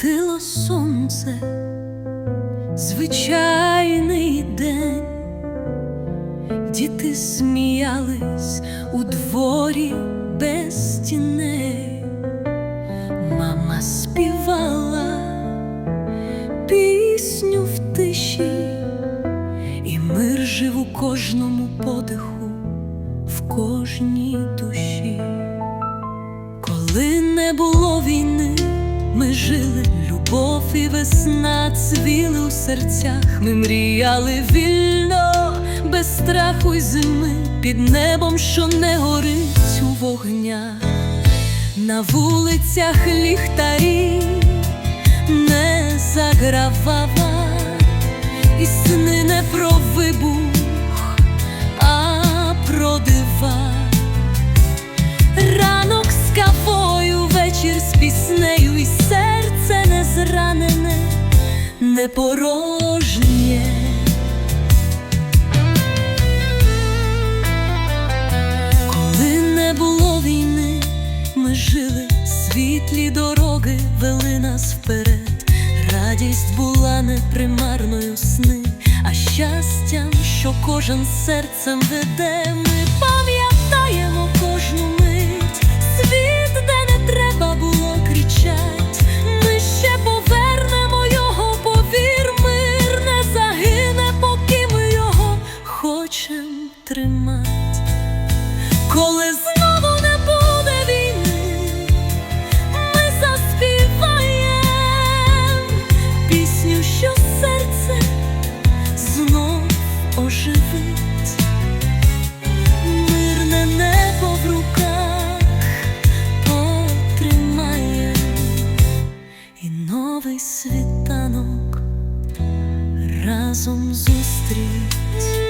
Світило сонце, звичайний день, діти сміялись у дворі без тіней, мама співала пісню в тиші, і мир жив у кожному подиху, в кожній душі. Коли не було війни, жили, любов і весна цвіли у серцях. Ми мріяли вільно, без страху й зими, під небом, що не горить у вогнях, на вулицях ліхтарі не загравала, і сни не про вибух, не порожнє. Коли не було війни, ми жили, світлі дороги вели нас вперед. Радість була непримарною сни, а щастям, що кожен серцем веде, ми пам'ятаємо тримать, коли знову не буде війни, ми заспіваєм пісню, що серце знов оживить, мирне небо в руках потримає. І новий світанок разом зустріть.